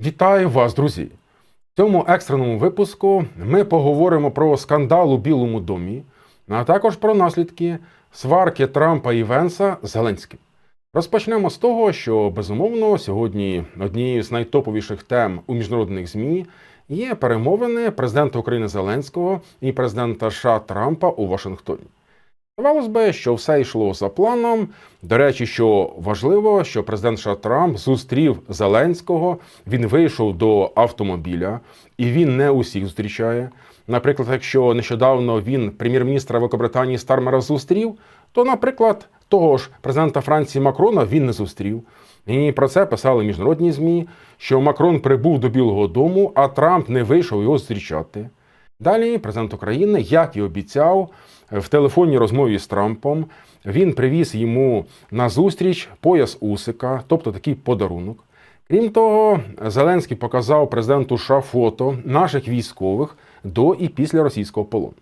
Вітаю вас, друзі! В цьому екстреному випуску ми поговоримо про скандал у Білому домі, а також про наслідки сварки Трампа і Венса з Зеленським. Розпочнемо з того, що безумовно сьогодні однією з найтоповіших тем у міжнародних ЗМІ є перемовини президента України Зеленського і президента США Трампа у Вашингтоні. Здавалось би, що все йшло за планом. До речі, що важливо, що президент США Трамп зустрів Зеленського. Він вийшов до автомобіля, і він не усіх зустрічає. Наприклад, якщо нещодавно він прем'єр-міністра Великобританії Стармера зустрів, то, наприклад, того ж президента Франції Макрона він не зустрів. І про це писали міжнародні змі, що Макрон прибув до Білого Дому, а Трамп не вийшов його зустрічати. Далі президент України, як і обіцяв, в телефонній розмові з Трампом він привіз йому на зустріч пояс Усика, тобто такий подарунок. Крім того, Зеленський показав президенту США фото наших військових до і після російського полону.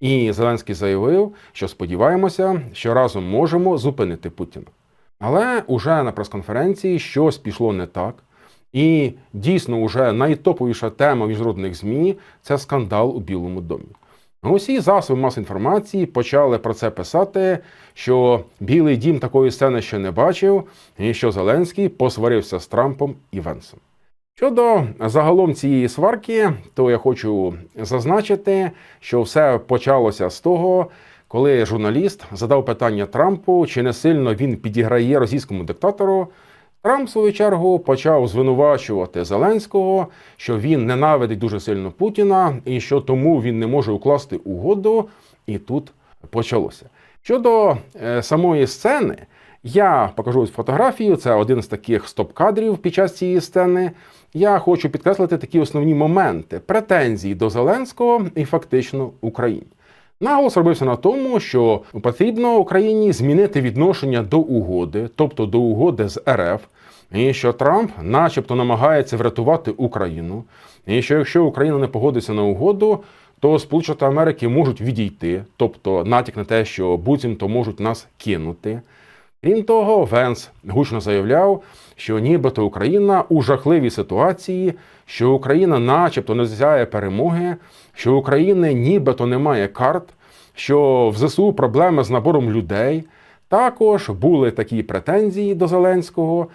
І Зеленський заявив, що сподіваємося, що разом можемо зупинити Путіна. Але уже на прес-конференції щось пішло не так. І дійсно, вже найтоповіша тема міжнародних ЗМІ це скандал у Білому домі. Усі засоби масової інформації почали про це писати, що Білий дім такої сцени ще не бачив, і що Зеленський посварився з Трампом і Венсом. Щодо загалом цієї сварки, то я хочу зазначити, що все почалося з того, коли журналіст задав питання Трампу, чи не сильно він підіграє російському диктатору. Трамп, в свою чергу, почав звинувачувати Зеленського, що він ненавидить дуже сильно Путіна і що тому він не може укласти угоду. І тут почалося. Щодо е, самої сцени, я покажу ось фотографію. Це один з таких стоп-кадрів під час цієї сцени. Я хочу підкреслити такі основні моменти претензій до Зеленського і фактично Україні. Наголос робився на тому, що потрібно Україні змінити відношення до угоди, тобто до угоди з РФ, і що Трамп, начебто, намагається врятувати Україну, і що якщо Україна не погодиться на угоду, то Сполучені Америки можуть відійти, тобто натяк на те, що буцімто можуть нас кинути. Крім того, Венс гучно заявляв, що нібито Україна у жахливій ситуації, що Україна, начебто, не зяє перемоги, що України нібито немає карт, що в ЗСУ проблеми з набором людей. Також були такі претензії до Зеленського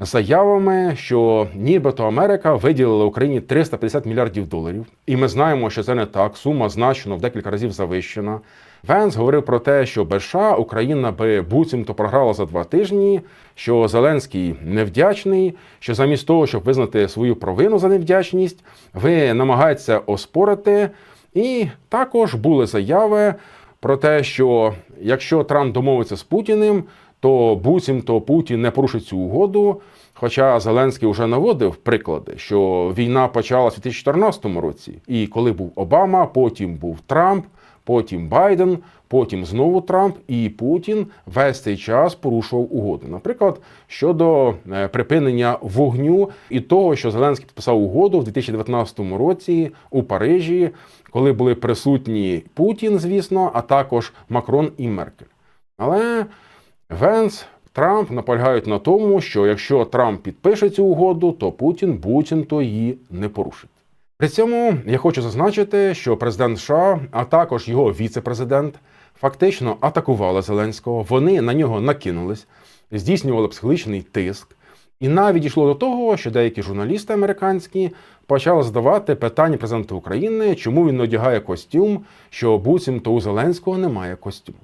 заявами, що нібито Америка виділила Україні 350 мільярдів доларів, і ми знаємо, що це не так. Сума значно в декілька разів завищена. Венс говорив про те, що без США Україна би буцімто програла за два тижні, що Зеленський невдячний, що замість того, щоб визнати свою провину за невдячність, ви намагаєтеся оспорити. І також були заяви про те, що якщо Трамп домовиться з Путіним, то буцімто Путін не порушить цю угоду. Хоча Зеленський вже наводив приклади, що війна почалась у 2014 році, і коли був Обама, потім був Трамп, потім Байден, потім знову Трамп і Путін весь цей час порушував угоди. Наприклад, щодо е, припинення вогню і того, що Зеленський підписав угоду в 2019 році у Парижі, коли були присутні Путін, звісно, а також Макрон і Меркель. Але Венс. Трамп наполягають на тому, що якщо Трамп підпише цю угоду, то Путін буцімто її не порушить. При цьому я хочу зазначити, що президент США, а також його віце-президент, фактично атакували Зеленського. Вони на нього накинулись, здійснювали психологічний тиск. І навіть дійшло до того, що деякі журналісти американські почали задавати питання президенту України, чому він одягає костюм, що буцімто у Зеленського немає костюму.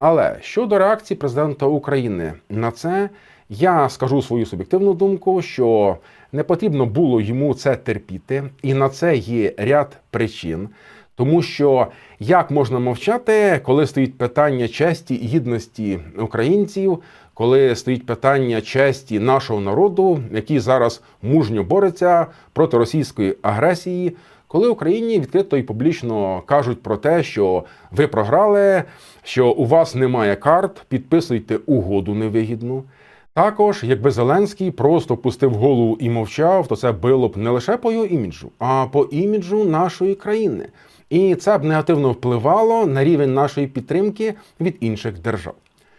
Але щодо реакції президента України на це, я скажу свою суб'єктивну думку, що не потрібно було йому це терпіти, і на це є ряд причин. Тому що як можна мовчати, коли стоїть питання честі і гідності українців, коли стоїть питання честі нашого народу, який зараз мужньо бореться проти російської агресії, коли Україні відкрито і публічно кажуть про те, що ви програли, що у вас немає карт, підписуйте угоду невигідну. Також, якби Зеленський просто пустив голову і мовчав, то це било б не лише по його іміджу, а по іміджу нашої країни. І це б негативно впливало на рівень нашої підтримки від інших держав.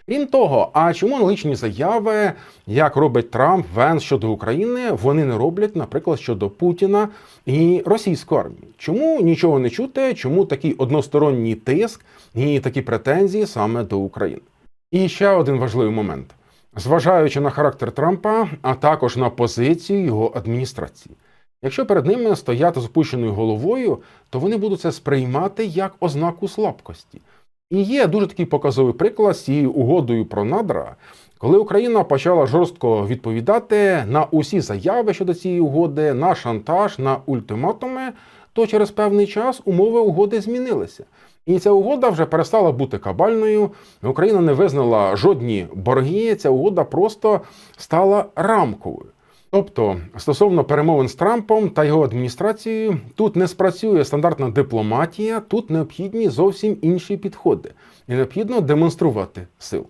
Крім того, а чому аналогічні заяви, як робить Трамп Венс щодо України, вони не роблять, наприклад, щодо Путіна і російської армії? Чому нічого не чути? Чому такий односторонній тиск і такі претензії саме до України? І ще один важливий момент: зважаючи на характер Трампа, а також на позицію його адміністрації. Якщо перед ними стояти з опущеною головою, то вони будуть це сприймати як ознаку слабкості. І є дуже такий показовий приклад з цією угодою про надра, коли Україна почала жорстко відповідати на усі заяви щодо цієї угоди, на шантаж, на ультиматуми, то через певний час умови угоди змінилися. І ця угода вже перестала бути кабальною. Україна не визнала жодні борги. Ця угода просто стала рамковою. Тобто, стосовно перемовин з Трампом та його адміністрацією, тут не спрацює стандартна дипломатія, тут необхідні зовсім інші підходи, і необхідно демонструвати силу.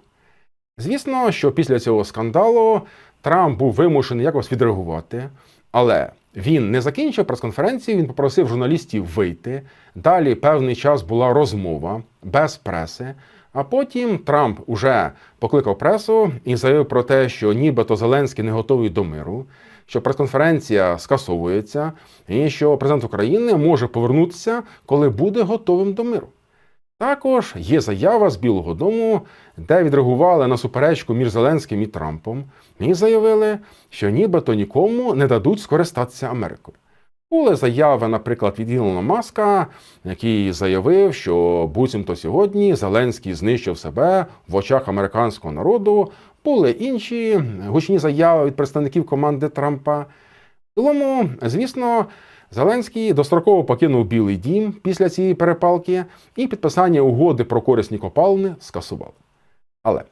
Звісно, що після цього скандалу Трамп був вимушений якось відреагувати, але він не закінчив прес-конференцію, він попросив журналістів вийти. Далі певний час була розмова без преси. А потім Трамп уже покликав пресу і заявив про те, що нібито Зеленський не готовий до миру, що прес-конференція скасовується, і що президент України може повернутися, коли буде готовим до миру. Також є заява з Білого Дому, де відреагували на суперечку між Зеленським і Трампом, і заявили, що нібито нікому не дадуть скористатися Америкою. Були заяви, наприклад, від Ілона Маска, який заявив, що буцімто сьогодні Зеленський знищив себе в очах американського народу. Були інші гучні заяви від представників команди Трампа. В цілому, звісно, Зеленський достроково покинув Білий Дім після цієї перепалки, і підписання угоди про корисні копалини скасували. Але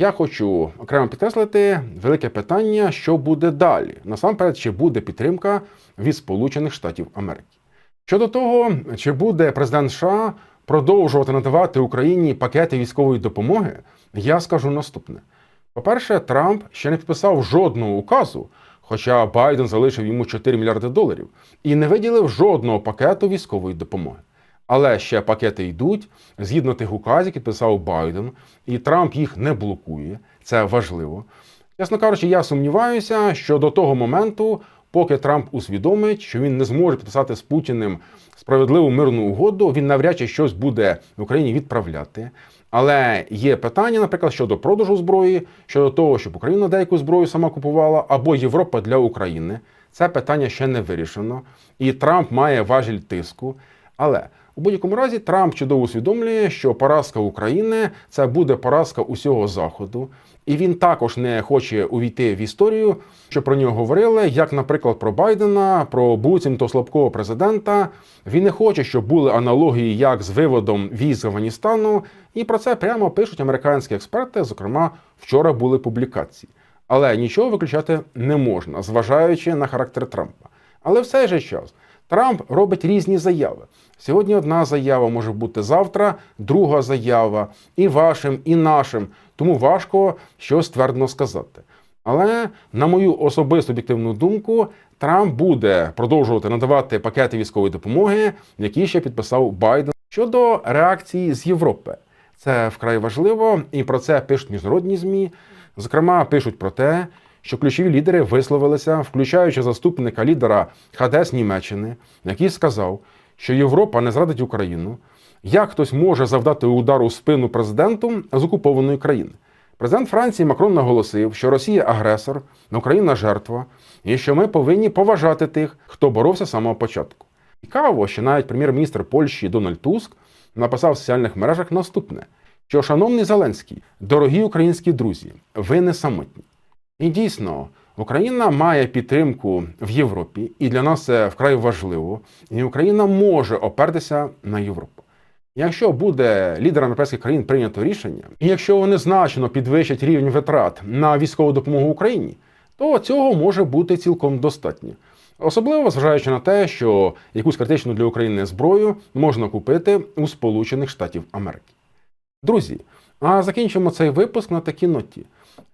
я хочу окремо підкреслити велике питання, що буде далі. Насамперед, чи буде підтримка від Сполучених Штатів Америки. Щодо того, чи буде президент США продовжувати надавати Україні пакети військової допомоги, я скажу наступне: по-перше, Трамп ще не підписав жодного указу, хоча Байден залишив йому 4 мільярди доларів, і не виділив жодного пакету військової допомоги. Але ще пакети йдуть згідно тих указів, які підписав Байден, і Трамп їх не блокує. Це важливо. Чесно кажучи, я сумніваюся, що до того моменту, поки Трамп усвідомить, що він не зможе підписати з Путіним справедливу мирну угоду, він навряд чи щось буде в Україні відправляти. Але є питання, наприклад, щодо продажу зброї, щодо того, щоб Україна деяку зброю сама купувала, або Європа для України. Це питання ще не вирішено, і Трамп має важіль тиску. Але у будь-якому разі Трамп чудово усвідомлює, що поразка України це буде поразка усього заходу, і він також не хоче увійти в історію, що про нього говорили, як, наприклад, про Байдена, про буцімто слабкого президента. Він не хоче, щоб були аналогії як з виводом військ з Афганістану, і про це прямо пишуть американські експерти. Зокрема, вчора були публікації. Але нічого виключати не можна, зважаючи на характер Трампа. Але в цей же час Трамп робить різні заяви. Сьогодні одна заява може бути завтра, друга заява, і вашим, і нашим. Тому важко щось твердо сказати. Але, на мою особисту об'єктивну думку, Трамп буде продовжувати надавати пакети військової допомоги, які ще підписав Байден щодо реакції з Європи. Це вкрай важливо, і про це пишуть міжнародні змі. Зокрема, пишуть про те, що ключові лідери висловилися, включаючи заступника лідера ХДС Німеччини, який сказав, що Європа не зрадить Україну. Як хтось може завдати удару в спину президенту з окупованої країни? Президент Франції Макрон наголосив, що Росія агресор, Україна жертва, і що ми повинні поважати тих, хто боровся з самого початку. Цікаво, що навіть прем'єр-міністр Польщі Дональд Туск написав в соціальних мережах наступне: що, шановний Зеленський, дорогі українські друзі, ви не самотні. І дійсно, Україна має підтримку в Європі, і для нас це вкрай важливо. І Україна може опертися на Європу. Якщо буде лідерам європейських країн прийнято рішення, і якщо вони значно підвищать рівень витрат на військову допомогу Україні, то цього може бути цілком достатньо. Особливо зважаючи на те, що якусь критичну для України зброю можна купити у Сполучених Штатів Америки. Друзі, а закінчимо цей випуск на такій ноті.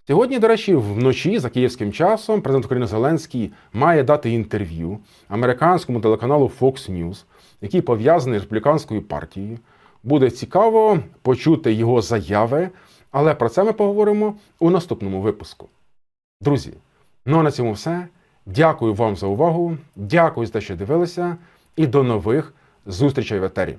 Сьогодні, до речі, вночі за київським часом президент України Зеленський має дати інтерв'ю американському телеканалу Fox News, який пов'язаний з республіканською партією. Буде цікаво почути його заяви Але про це ми поговоримо у наступному випуску. Друзі, ну а на цьому все. Дякую вам за увагу. Дякую за те, що дивилися, і до нових зустрічей в етері.